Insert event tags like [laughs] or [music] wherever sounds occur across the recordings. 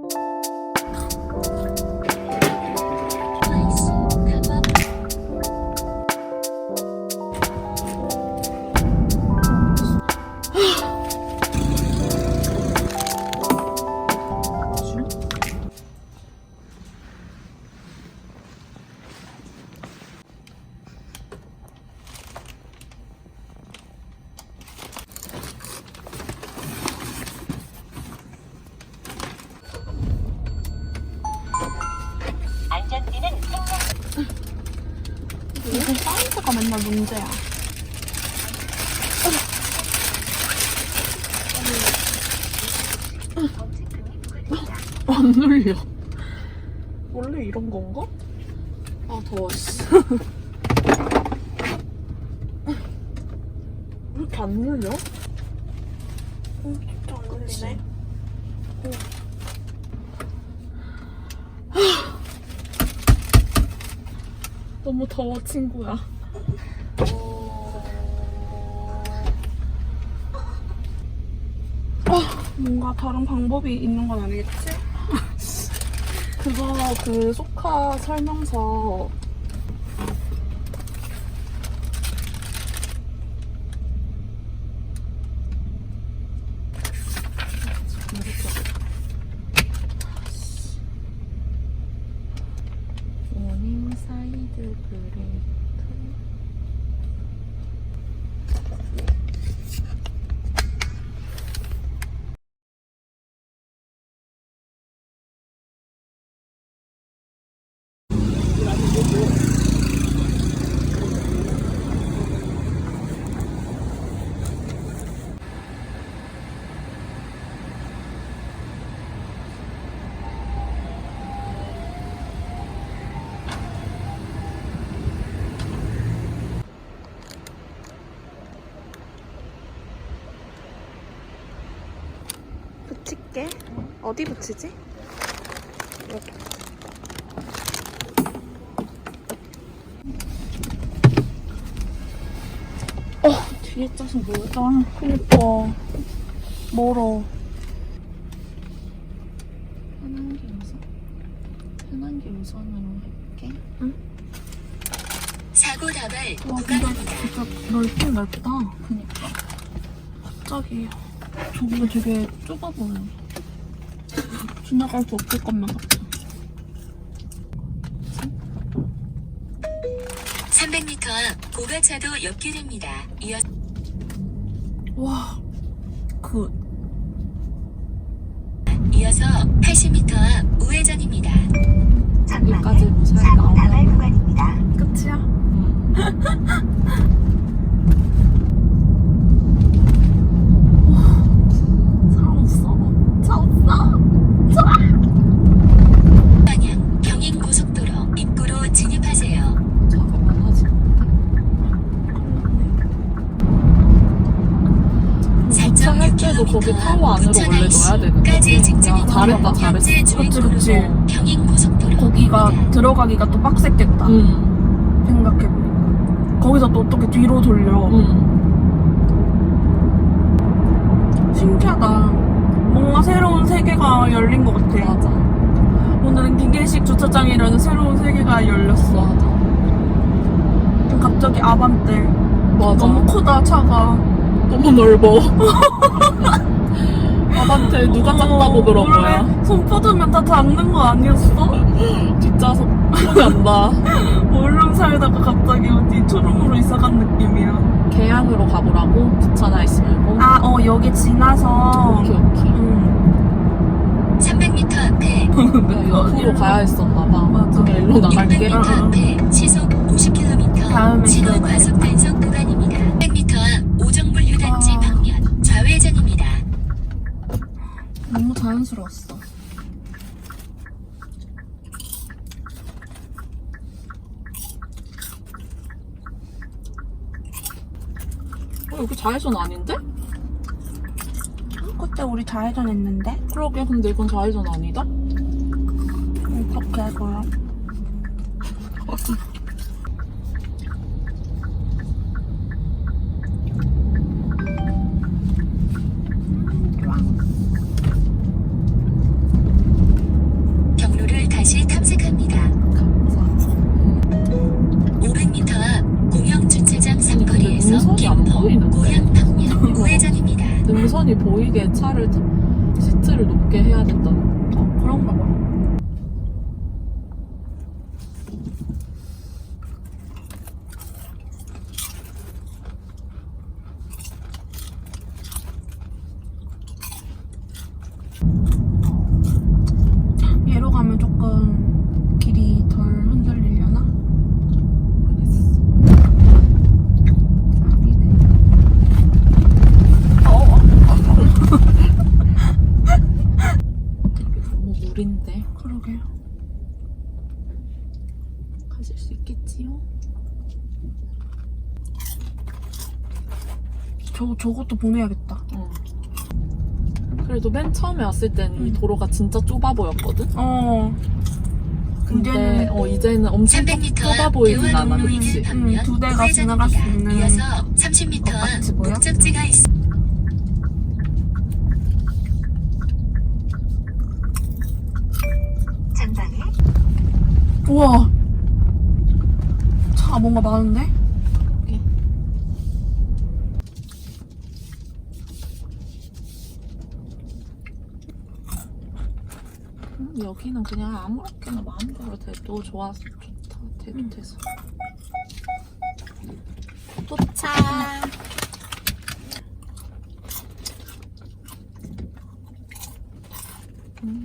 안 안 눌려. 원래 이런 건가? 아 더워. 씨. 왜 이렇게 안 눌려? 어, 진짜 안 눌리네. 너무 더워 친구야. 아, 뭔가 다른 방법이 있는 건 아니겠지? 그거 그 소카 설명서 모닝 사이드 브레이크 붙일게. 어디 붙이지? 여기. 어, 뒤에 짜서 멀다. 그니까. 멀어. 편한 게 우선 편한 게 우선으로 할게. 사고 다발 와, 근데 진짜 넓긴 넓다. 그니까 갑자기. 저기가 되게 좁아 보여. 지나갈 수 없을 것만 같아. 300m 앞 고가차도 옆길입니다. 이어 와, 그, 이어서 80m 앞 우회전입니다. 여기까지 무사히 나오면 구간입니다. 끝이야? [laughs] 사람 없어. 차 없어. 방향 경인 고속도로 입구로 진입하세요. 잠깐만 하지. 거기 타워 안으로 원래 넣어야 되는데. 직진입니다. 잘했다, 잘했어. 그치, 그치. 거기가 들어가기가 또 빡셌겠다. 응. 생각해보니까. 거기서 또 어떻게 뒤로 돌려. 응. 신기하다. 뭔가 새로운 세계가 열린 것 같아. 맞아. 오늘은 기계식 주차장이라는 새로운 세계가 열렸어. 맞아. 갑자기 아반떼. 맞아. 너무 크다, 차가. 너무 넓어. [laughs] 아반떼 누가 짰다고 그런 원래 거야? 손 뻗으면 다 닿는 거 아니었어? 뒷좌석 손이 안 나. 얼른 [laughs] 살다가 갑자기 어디 초롱으로 이사간 느낌이야. 계양으로 가보라고? 부천 아이스 말고? 아, 어, 여기 지나서. 오케이, 오케이. 응. 300m 앞에 내가 [laughs] 옆으로 가야 했었나 봐. 맞아. 그냥 일로 나갈게. 600m 앞에 시속 50km 다음에 신호 또 과속 단속 구간입니다. 너무 자연스러웠어. 어, 여기 좌회전 아닌데? 그때 우리 좌회전 했는데? 그러게, 근데 이건 좌회전 아니다? 어떡해, 그럼. 저, 저것도 보내야겠다. 응. 그래도 맨 처음에 왔을 때는 이 응. 도로가 진짜 좁아 보였거든? 어. 근데 이제는 어, 이제는 엄청 300m 좁아 보이진 않아, 그치? 응, 두 대가. 지나갈 수 있는 이어서 30m 것 같이 앞 보여? 목적지가. 전방에 우와. 차가 뭔가 많은데? 음, 여기는 그냥 아무렇게나 마음대로 돼도 좋아서 좋다. 돼도 응. 돼서. 도착. 음.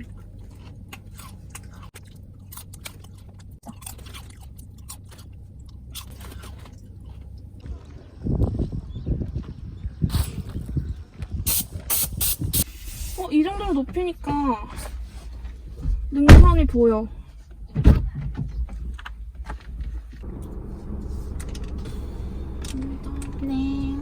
어, 이 정도로 높이니까 능선이 보여. 네.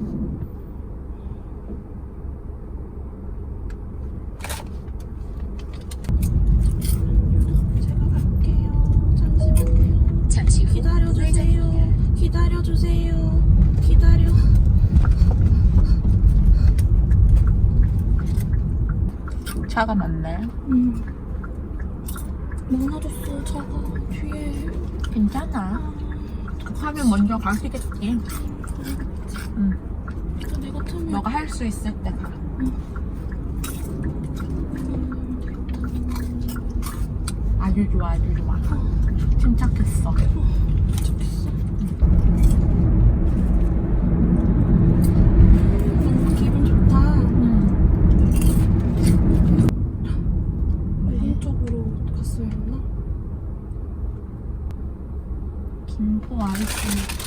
제가 갈게요. 잠시만요. 잠시 후 기다려주세요. 기다려주세요. 기다려. 차가 많네. 음. 많아졌어, 차가. 뒤에. 괜찮아. 하면 먼저 가시겠지. 응. 어, 내가 타면. 너가 할 수 있을 때 가. 아주 좋아, 아주 좋아. 침착했어. 좋겠어. 너무 기분 좋다. 응. 오른쪽으로 갔어야 했나? 김포 아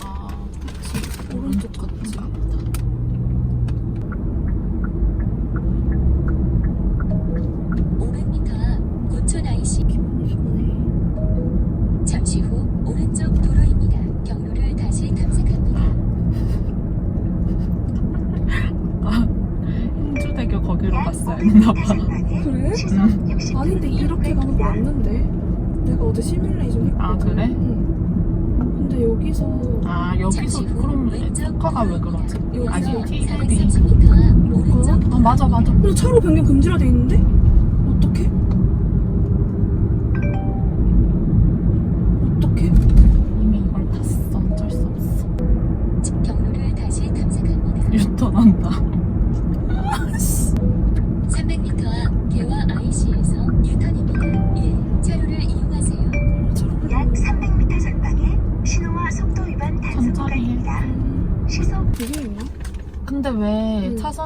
왜 그러지? 아니, TVD. 430m 앞 오른쪽 아, 맞아, 맞아. 근데 차로 변경 금지라 돼 있는데?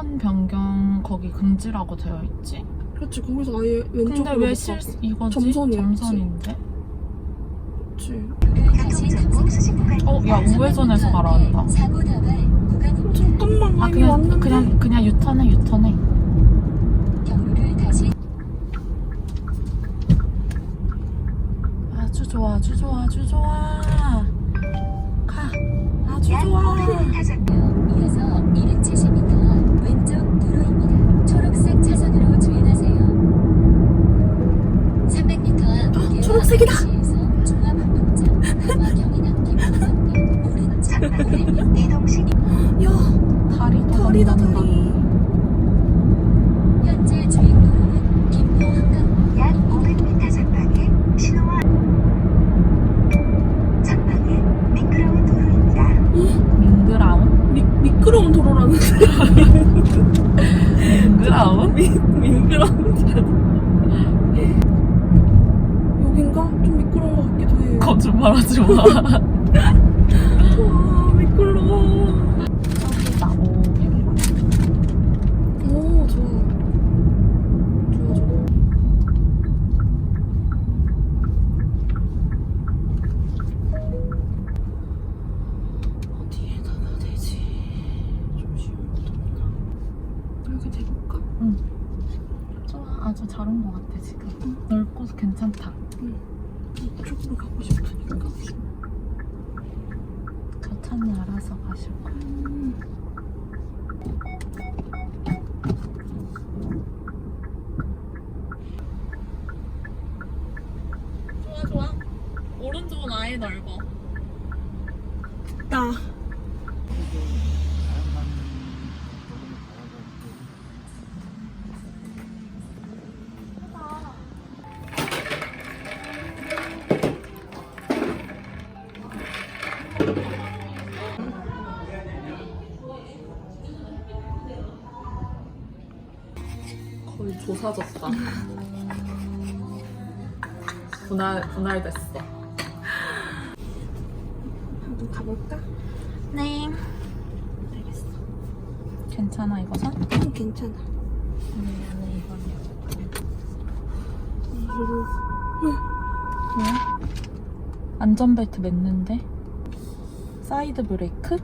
차선 변경 거기 금지라고 되어 있지? 그렇지 거기서 아예 근데 왼쪽으로 왜못 실. 이거지? 점선이야, 점선인데? 그렇지. 어, 야, 우회전해서 가라 한다. 잠깐만 아, 그냥, 왔는데 그냥, 그냥 유턴해, 유턴해. 아주 좋아, 아주 좋아, 아주 좋아. 가. 아주 약 좋아. 500m 전 이어서 270m 왼쪽 도로입니다. 초록색 차선으로 주행하세요. 300m 앞 개화 초록색이다. IC에서 종합운동장 강화 경인항 김포 방면 오른쪽 전방에 500m 대동식 야 다리 다리다 다리 현재 주행 도로는 김포 한강 약 500m 전방에 신호와 전방에 미끄러운 도로입니다. 밍그라운? 미, 미끄러운 도로라는 밍그라운? 그런 거 같기도 해. 거짓말하지 마. 와, 미끄러워. 저기다 500원. 오, 좋아. 좋아, 좋아. 어디에 놔야 되지? 좀 쉬운 곳 없나? 여기 대볼까? 좋아. 아주 잘 온 것 같아 지금. 넓고 괜찮다. 이쪽으로 가고 싶으니까. 저 차는 알아서 가시고. 좋아 좋아. 오른쪽은 아예 넓어. 조사졌다. 분할 분할됐어. 한번 가볼까? 네. 알겠어. 괜찮아 이거 선? 응, 괜찮아. 아니 이거는. 이리로. 왜? 안전벨트 맸는데? 사이드 브레이크?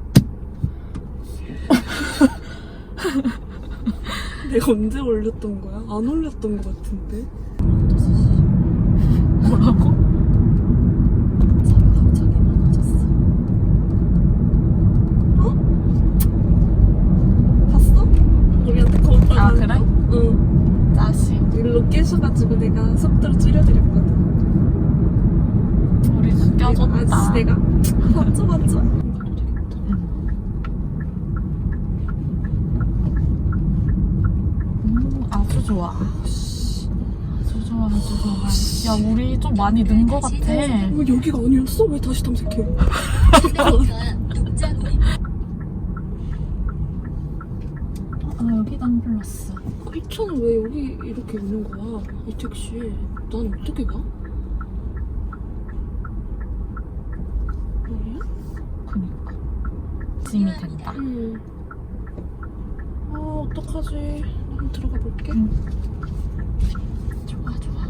내가 [laughs] 언제 올렸던 거야? 안 올렸던 거 같은데? 뭐라고? 차가 갑자기 많아졌어. 봤어? 우리한테 겁나. 아, 그래? 응. 짜식. 일로 깨셔가지고 내가 속도를 줄여드렸거든. 우리 껴줬다. 아저씨 내가 맞죠 맞죠? 음, 아주 좋아. 아주 좋아, 아주 좋아. 야, 우리 좀 많이 는 것 같아. 왜 여기가 아니었어? 왜 다시 탐색해? 300m [laughs] 동작로 아, 여기 남불렀어. 이 차는 왜 여기 이렇게 있는 거야? 이 택시. 난 어떻게 가? 아니야? 그니까. 짐이 된다. 응. 아 어떡하지? 한번 들어가 볼게. 응. 좋아, 좋아.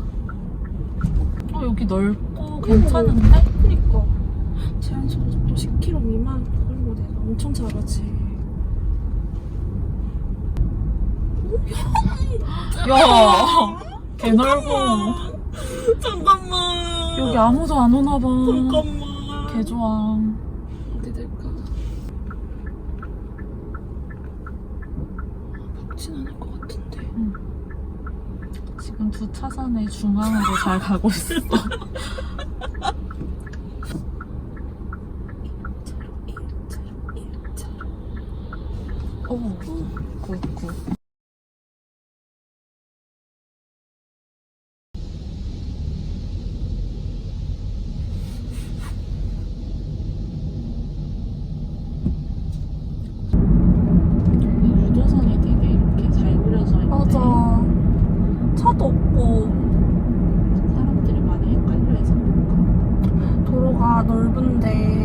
어, 여기 넓고 괜찮은데? 그니까 제한 속도 10km 미만 그런 거 내가 엄청 잘하지. 야! 개 넓어. 잠깐만. 여기 아무도 안 오나 봐. 잠깐만. 개 좋아. 어디 될까? 박진 않을 것 같은데. 지금 두 차선의 중앙으로 잘 가고 있어. [laughs] 오, 굿, 굿. 유도선이 되게 이렇게 잘 그려져 있네. 맞아. 차도 없고 사람들이 많이 헷갈려해서 그런가? 도로가 넓은데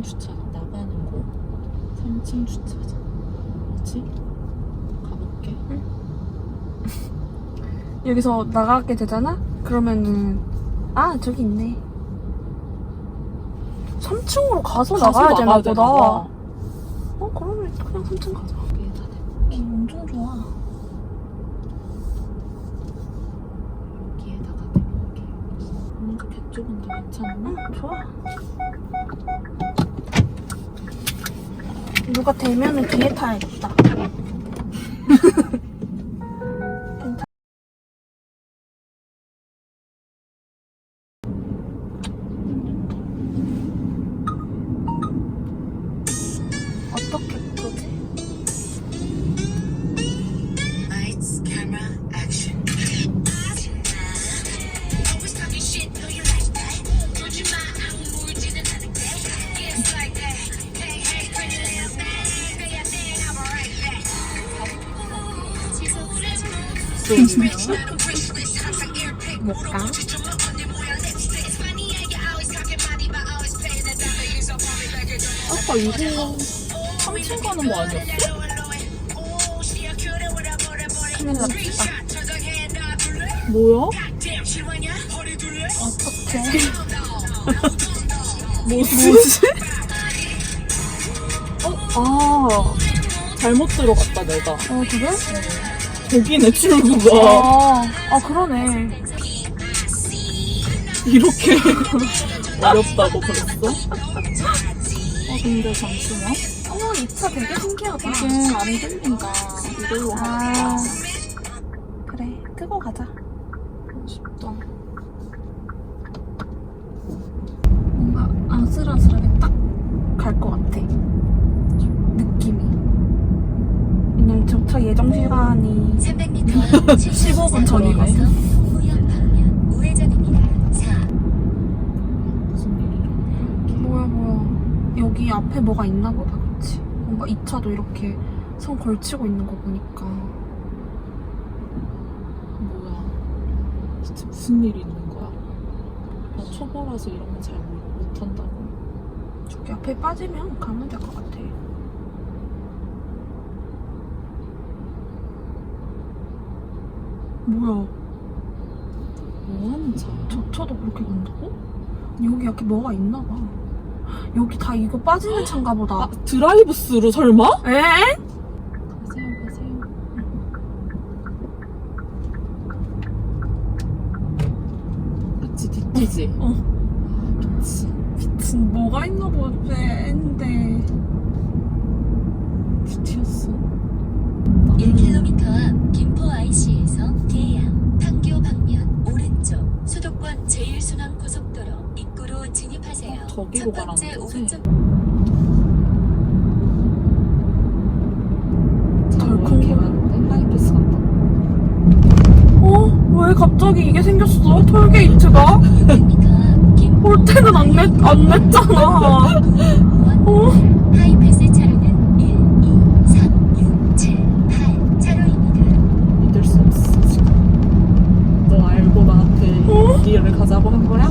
3층 주차장 나가는 곳. 3층 주차장. 뭐지? 가볼게. [laughs] 여기서 나가게 되잖아? 그러면은 아 저기 있네 3층으로 가서, 나가야 되나 보다. 어 그러면 그냥 3층 가자 엄청 좋아 여기에다가 대볼게. 뭔가 개 좁은데 괜찮나? 응 좋아 누가 대면은 뒤에 타야겠다 [laughs] 아까 이거 3층 가는 거 아니었어? 큰일 났다. 뭐야? 어떡해. [laughs] 뭐지? 어? 아 잘못 들어갔다 내가 어, 그래? 거기네 출구가 아, 아, 그러네. 이렇게 [laughs] 어렵다고 그랬어? 아 근데 잠시만 어, 이 차 되게 신기하다. 이게 안 들린다 이걸로 아, 그래. 끄고 가자. 싶다 뭔가 아슬아슬하게 딱 갈 것 같아. 느낌이. 왜냐면 저차 예정 시간이 300m 15분 전이네. 우연 방면 우회전입니다. 4. 무슨 일이야 뭐야, 뭐야. 여기 앞에 뭐가 있나 보다, 그치? 뭔가 이 차도 이렇게 선 걸치고 있는 거 보니까. 뭐야 진짜 무슨 일이 있는 거야 나 초보라서 이런 거 잘 못한다고 저기 앞에 빠지면 가면 될 것 같아. 뭐야, 뭐하는 차야? 저 차도 그렇게 간다고? 여기 이렇게 뭐가 있나 봐. 여기 다 이거 빠지는 차인가 보다. 아 드라이브 스루 설마? 에? 가세요 가세요 그치? 어. 아 미친 미친 뭐가 있나 보지 했는데. 뒷이었어 1km 앞 김포 IC에서 계양 판교 방면 오른쪽 수도권 제1순환 고속도로 입구로 저기로 가라는 거지? 하이패스 간다 어? 왜 갑자기 이게 생겼어? 톨게이트가? 100m 앞 김포 올 때는 안, 냈, 안 냈잖아. 어? 하이패스 차로는 1, 2, 3, 6, 7, 8 차로입니다. 믿을 수 없어 지금 너 알고 나한테 어? 이 길을 가자고 한 거야?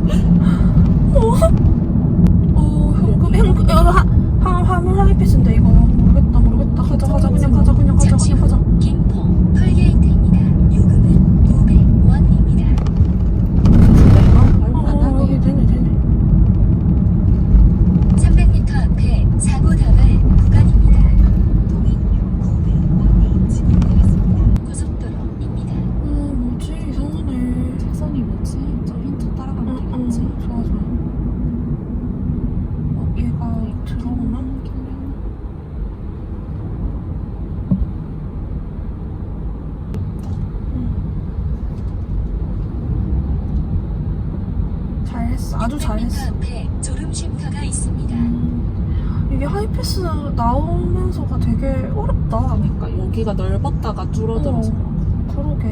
어렵다. 그러니까 여기가 넓었다가 줄어들어서 어. 그러게.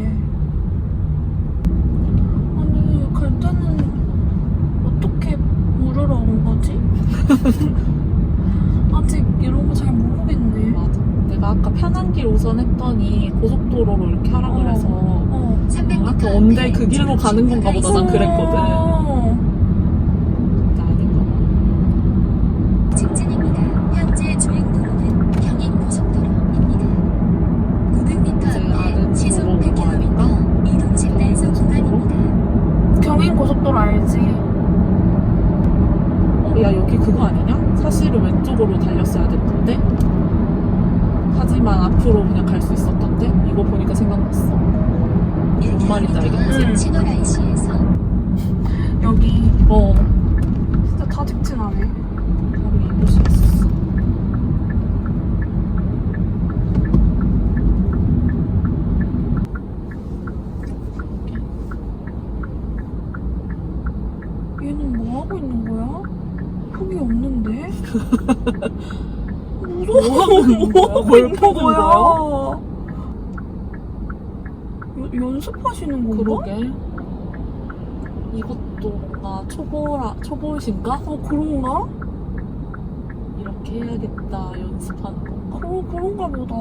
아니, 갈 때는 어떻게 물으러 온 거지? [laughs] 아직 이런 거 잘 모르겠네. 맞아 내가 아까 편한 길 우선 했더니 고속도로로 이렇게 하라 어. 그래서 어. 300m 아, 그 앞에 언제 그 길로 가는 건가 보다 난 그랬거든 야 여기 그거 아니냐? 사실은 왼쪽으로 달렸어야 됐던데? 하지만 앞으로 그냥 갈 수 있었던데? 이거 보니까 생각났어. 뭔 말인지 알겠지? 신호 여기 어. 진짜 다 직진하네. 바로 이곳이 있어 무서워. 뭐 뭘 퍼는 거야? 여- 연습하시는 건가? 그러게. 이것도 뭔가 초보라, 초보이신가? 어, 그런가? 이렇게 해야겠다 연습하는 건가? 어, 그런가 보다.